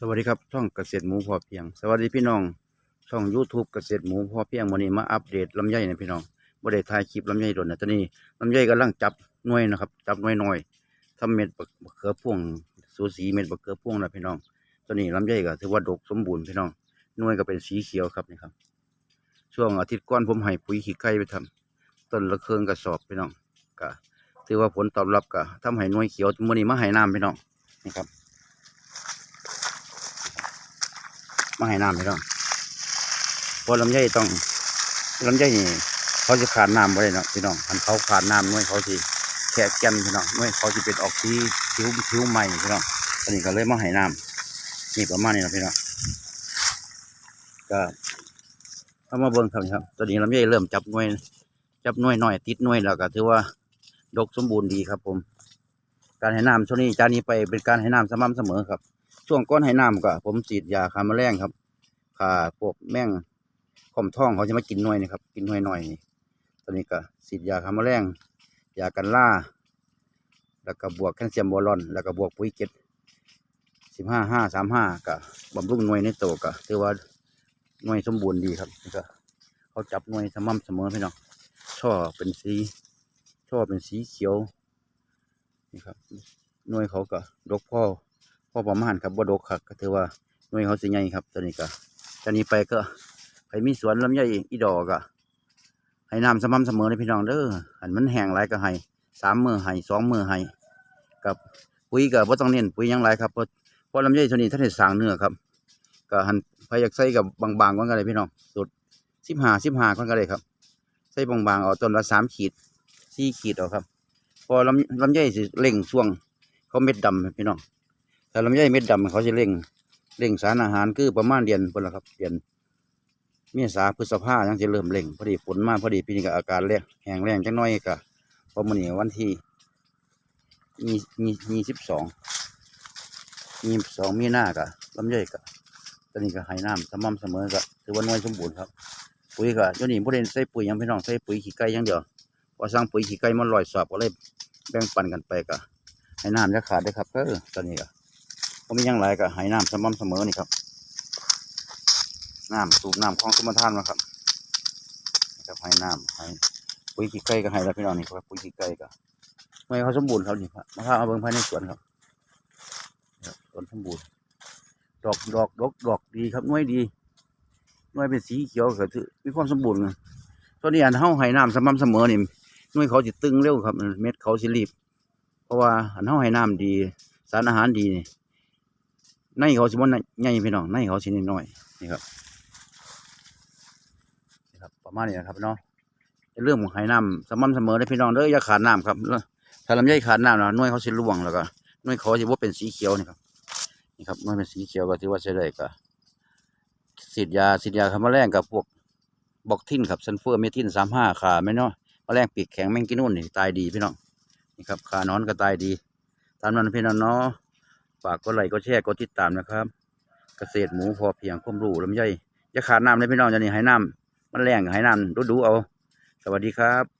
สวัสดีครับช่องเกษตรหมูพอเพียง สวัสดีพี่น้องช่อง YouTube เกษตรหมูพอเพียงวันนี้มาอัปเดตลำไยนะพี่น้องบ่ได้ถ่ายคลิปลำไยโดนนะตอนนี้ลำไยกำลังจับหน่วยนะครับ จับหน่วยน้อยทำเม็ดบักบักเขือพ่วงสูสีเม็ดบักเขือพ่วงนะพี่น้องตอนนี้ลำไยก็ถือว่าดกสมบูรณ์พี่น้องหน่วยก็เป็นสีเขียวครับนี่ครับ ช่วงอาทิตย์ก่อนผมให้ปุ๋ยขี้ไก่ไปทำต้นละเครื่องกระสอบพี่น้องก็ถือว่าผลตอบรับก็ทำให้หน่วยเขียวมื้อนี้มาให้น้ำพี่น้องนี่ครับ มาให้น้ำพี่น้องเพราะลำไยต้องลำไยนี่เขาจะขาดน้ำไว้เนาะพี่น้องคันเขาขาดน้ำน่วยเขาสิแค่แก่นพี่น้องน่วยเขาจะเป็นออกสีผิวผิวใหม่พี่น้องตอนนี้ก็เลยมาให้น้ำนี่ประมาณนี้นะพี่น้องก็เอามาเบิ่งครับครับ ตอนนี้ลำไยเริ่มจับน่วยจับน่วยหน่อยติดน่วยแล้วก็ถือว่าดกสมบูรณ์ดีครับผม การให้น้ำช่วงนี้จากนี้ไปเป็นการให้น้ำสม่ำเสมอครับ ช่วงก้อนให้น้ำก็ผมฉีดยาฆ่าแมลงครับฆ่าพวกแมงข่อมท้องเขาจะมากินหน่วยนี่ครับกินหน่วยหน่อยนี่ตอนนี้ก็ฉีดยาฆ่าแมลงยากันล่า แล้วก็บวกแคลเซียมบอลอน แล้วก็บวกปุ๋ยเก็ดสิบห้าห้าสามห้าก็บำรุงหน่วยในโตวก็ถือว่าหน่วยสมบูรณ์ดีครับนี่ก็เขาจับหน่วยสม่ำเสมอพี่น้องช่อเป็นสีช่อเป็นสีเขียวนี่ครับหน่วยเขาก็ดกพ่อ อประมาณครับบ่ดกครับก็ถือว่าหน่วยเขาสิใหญ่ครับตอนนี้ก็ตอนนี้ไปก็ใครมีสวนลำไยอีดอกก็ให้น้ำสม่ำเสมอเลยพี่น้องเด้ออันมันแห้งหลายก็ให้สามมือให้สองมือให้กับปุ๋ยก็บ่ต้องเน้นปุ๋ยยังหลายครับเพราะเพราะลำไยตัวนี้ท่านได้สางเนื้อครับก็หันพยายากใส่กับบางๆกันก็เลยพี่น้องสุดสิบห้าสิบห้ากันก็เลยครับใส่บางๆเอาต้นละสามขีดสี่ขีดเอาครับ พอลำลำไยสิเร่งช่วงเขาเม็ดดำพี่น้อง แต่ลำไยเม็ดดำเขาจะเร่งเร่งสารอาหารคือประมาณเดือนพนละครับเดือนเมษาพฤษภายังจะเริ่มเร่งพอดีฝนมาพอดีปีนี้ก็อากาศแรงแห้งแรงจังน้อยก็พอมันนี่วันที่ยี่ยี่สิบสองยี่สิบสองมีหน้ากะลำไยกะตอนนี้ก็ให้น้ำสม่ำเสมอก็ถือว่าน่วยสมบูรณ์ครับ ปุ๋ยก็เดี๋ยวนี้พวกเรนใส่ปุ๋ยยังพี่น้องใส่ปุ๋ยขี้ไก่ย่างเดียวพอสั่งปุ๋ยขี้ไก่มันลอยสอบก็เลยแบ่งปันกันไปก็ให้น้ำจะขาดได้ครับเออตอนนี้ก็ผ มมียังไรก็ให้น้ำสม่ำเสมอนี่ครับน้ำสูบน้ำคลองสมทานมาครับนะครับให้น้ำให้ปุ๋ยขี้ไก่ก็ให้แล้วพี่น้องนี่ครับปุ๋ยขี้ไก่ก็ไม่เขาสมบูรณ์ครับนี่ครับมาพาเอาเบิ่งภายในสวนครับสวนสมบูรณ์ดอกดอกดอกดอกดีครับน่วยดีน่วยเป็นสีเขียวก็ถือมีความสมบูรณ์นะตอนนี้อันเฮาให้น้ำสม่ำเสมอนี่น่วยเขาจะตึงเร็วครับ เม็ดเขาสิรีบ เพราะว่าอันเฮาให้น้ำดี สารอาหารดีนี่ ในเขาสิบ่ใหญ่พี่น้องในเขาสิน้อยนี่ครับนี่ครับ ประมาณนี้นะครับเนาะเรื่องของให้น้ำสม่ำเสมอเลยพี่น้องเด้ออย่าขาดน้ำครับถ้าลำไยขาดน้ำนะน่วยเขาสิร่วงแล้วก็น่วยเขาสิบ่าเป็นสีเขียวนี่ครับนี่ครับน่วยเป็นสีเขียวก็ถือว่าใช้ได้ก็ฉีดยาฉีดยาฆ่าแมลงกับพวกบอกทินครับซันเฟอร์เมทินสามห้าขาไม่เนาะแมลงปีกแข็งแมงกินนู่นนี่ตายดีพี่น้องนี่ครับขานอนก็ตายดีตามนั้นพี่น้องเนาะ ฝากกดไลค์กดแชร์กดติดตามนะครับ เกษตรหมูพอเพียงควมรู้ลำไยอย่าขาดน้ำเลยพี่น้องจะนี่ให้น้ำมันแรงให้น้ำดูดูเอา สวัสดีครับ